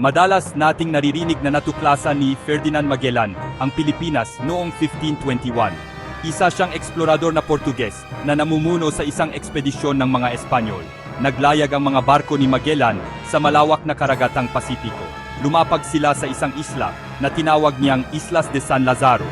Madalas nating naririnig na natuklasan ni Ferdinand Magellan ang Pilipinas noong 1521. Isa siyang eksplorador na Portuges na namumuno sa isang ekspedisyon ng mga Espanyol. Naglayag ang mga barko ni Magellan sa malawak na karagatang Pasipiko. Lumapag sila sa isang isla na tinawag niyang Islas de San Lazaro.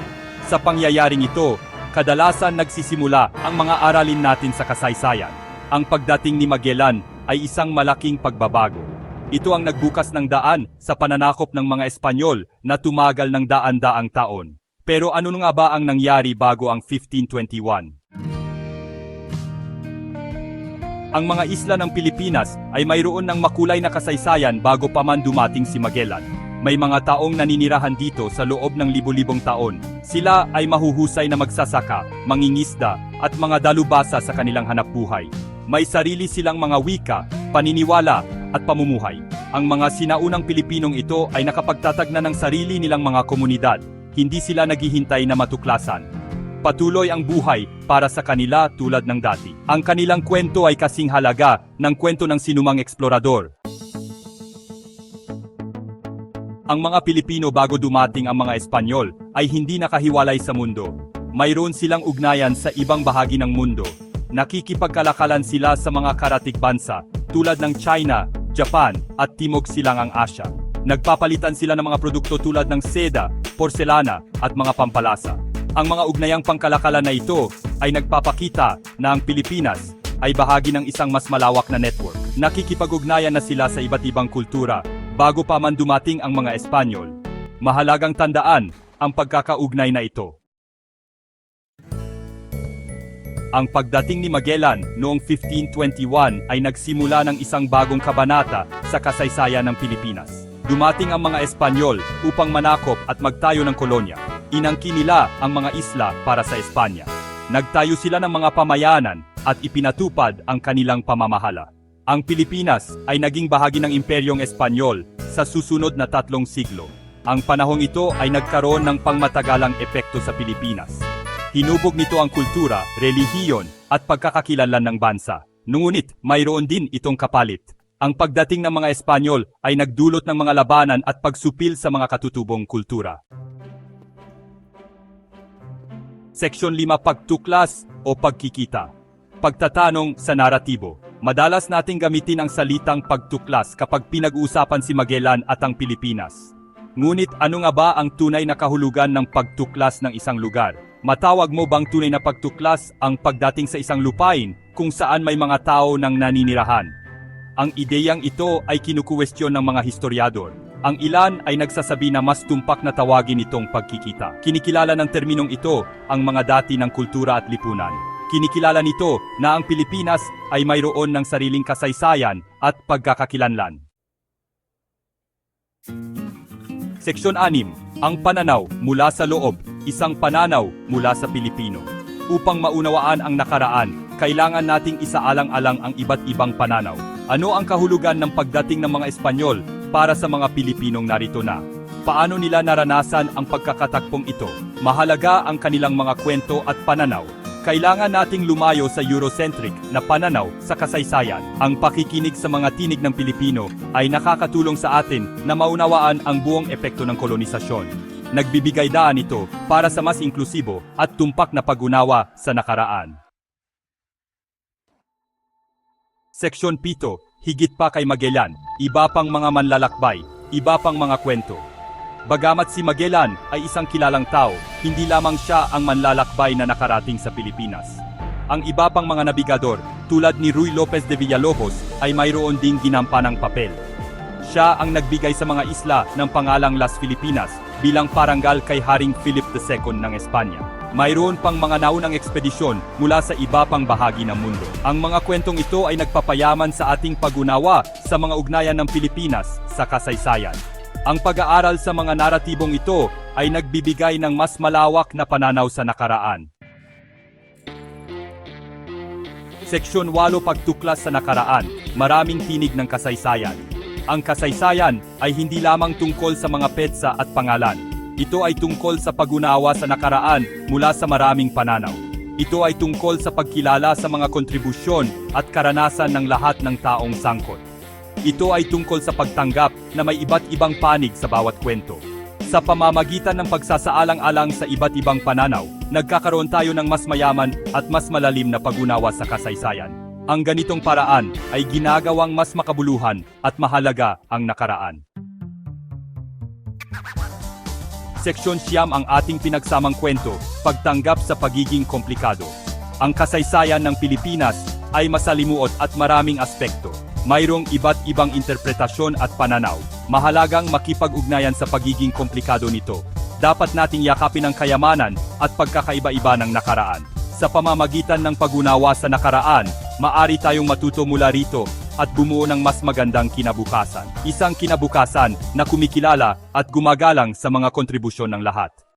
Sa pangyayaring ito, kadalasan nagsisimula ang mga aralin natin sa kasaysayan. Ang pagdating ni Magellan ay isang malaking pagbabago. Ito ang nagbukas ng daan sa pananakop ng mga Espanyol na tumagal ng daan-daang taon. Pero ano nga ba ang nangyari bago ang 1521? Ang mga isla ng Pilipinas ay mayroon ng makulay na kasaysayan bago pa man dumating si Magellan. May mga taong naninirahan dito sa loob ng libu-libong taon. Sila ay mahuhusay na magsasaka, mangingisda, at mga dalubasa sa kanilang hanapbuhay. May sarili silang mga wika, paniniwala, at pamumuhay. Ang mga sinaunang Pilipinong ito ay nakapagtatag na ng sarili nilang mga komunidad. Hindi sila naghihintay na matuklasan. Patuloy ang buhay para sa kanila tulad ng dati. Ang kanilang kwento ay kasing halaga ng kwento ng sinumang eksplorador. Ang mga Pilipino bago dumating ang mga Espanyol ay hindi nakahiwalay sa mundo. Mayroon silang ugnayan sa ibang bahagi ng mundo. Nakikipagkalakalan sila sa mga karatig bansa tulad ng China, Japan at Timog Silangang Asya. Nagpapalitan sila ng mga produkto tulad ng seda, porselana at mga pampalasa. Ang mga ugnayang pangkalakalan na ito ay nagpapakita na ang Pilipinas ay bahagi ng isang mas malawak na network. Nakikipag-ugnayan na sila sa iba't ibang kultura bago pa man dumating ang mga Espanyol. Mahalagang tandaan ang pagkakaugnay na ito. Ang pagdating ni Magellan noong 1521 ay nagsimula ng isang bagong kabanata sa kasaysayan ng Pilipinas. Dumating ang mga Espanyol upang manakop at magtayo ng kolonya. Inangkin nila ang mga isla para sa Espanya. Nagtayo sila ng mga pamayanan at ipinatupad ang kanilang pamamahala. Ang Pilipinas ay naging bahagi ng Imperyong Espanyol sa susunod na tatlong siglo. Ang panahong ito ay nagkaroon ng pangmatagalang epekto sa Pilipinas. Hinubog nito ang kultura, relihiyon, at pagkakakilanlan ng bansa. Ngunit, mayroon din itong kapalit. Ang pagdating ng mga Espanyol ay nagdulot ng mga labanan at pagsupil sa mga katutubong kultura. Seksyon 5 Pagtuklas o Pagkikita Pagtatanong sa naratibo Madalas nating gamitin ang salitang pagtuklas kapag pinag-uusapan si Magellan at ang Pilipinas. Ngunit ano nga ba ang tunay na kahulugan ng pagtuklas ng isang lugar? Matawag mo bang tunay na pagtuklas ang pagdating sa isang lupain kung saan may mga tao nang naninirahan? Ang ideyang ito ay kinukuwestiyon ng mga historiador. Ang ilan ay nagsasabi na mas tumpak na tawagin itong pagkikita. Kinikilala ng terminong ito ang mga dati ng kultura at lipunan. Kinikilala nito na ang Pilipinas ay mayroon ng sariling kasaysayan at pagkakakilanlan. Seksyon 6. Ang pananaw mula sa loob, isang pananaw mula sa Pilipino. Upang maunawaan ang nakaraan, kailangan nating isaalang-alang ang iba't ibang pananaw. Ano ang kahulugan ng pagdating ng mga Espanyol para sa mga Pilipinong narito na? Paano nila naranasan ang pagkakatakpong ito? Mahalaga ang kanilang mga kwento at pananaw kailangan nating lumayo sa Eurocentric na pananaw sa kasaysayan. Ang pakikinig sa mga tinig ng Pilipino ay nakakatulong sa atin na maunawaan ang buong epekto ng kolonisasyon. Nagbibigay daan ito para sa mas inklusibo at tumpak na pag-unawa sa nakaraan. Seksyon 7, higit pa kay Magellan, iba pang mga manlalakbay, iba pang mga kwento. Bagamat si Magellan ay isang kilalang tao, hindi lamang siya ang manlalakbay na nakarating sa Pilipinas. Ang iba pang mga nabigador, tulad ni Ruy Lopez de Villalobos, ay mayroon ding ginampanang papel. Siya ang nagbigay sa mga isla ng pangalang Las Filipinas bilang parangal kay Haring Philip II ng Espanya. Mayroon pang mga naunang ekspedisyon mula sa iba pang bahagi ng mundo. Ang mga kwentong ito ay nagpapayaman sa ating pag-unawa sa mga ugnayan ng Pilipinas sa kasaysayan. Ang pag-aaral sa mga naratibong ito ay nagbibigay ng mas malawak na pananaw sa nakaraan. Seksyon 8 Pagtuklas sa nakaraan, maraming tinig ng kasaysayan. Ang kasaysayan ay hindi lamang tungkol sa mga petsa at pangalan. Ito ay tungkol sa pag-unawa sa nakaraan mula sa maraming pananaw. Ito ay tungkol sa pagkilala sa mga kontribusyon at karanasan ng lahat ng taong sangkot. Ito ay tungkol sa pagtanggap na may iba't ibang panig sa bawat kwento. Sa pamamagitan ng pagsasaalang-alang sa iba't ibang pananaw, nagkakaroon tayo ng mas mayaman at mas malalim na pag-unawa sa kasaysayan. Ang ganitong paraan ay ginagawang mas makabuluhan at mahalaga ang nakaraan. Seksyon siyam ang ating pinagsamang kwento, pagtanggap sa pagiging komplikado. Ang kasaysayan ng Pilipinas ay masalimuot at maraming aspekto. Mayroong iba't ibang interpretasyon at pananaw. Mahalagang makipag-ugnayan sa pagiging komplikado nito. Dapat nating yakapin ang kayamanan at pagkakaiba-iba ng nakaraan. Sa pamamagitan ng pag-unawa sa nakaraan, maari tayong matuto mula rito at bumuo ng mas magandang kinabukasan. Isang kinabukasan na kumikilala at gumagalang sa mga kontribusyon ng lahat.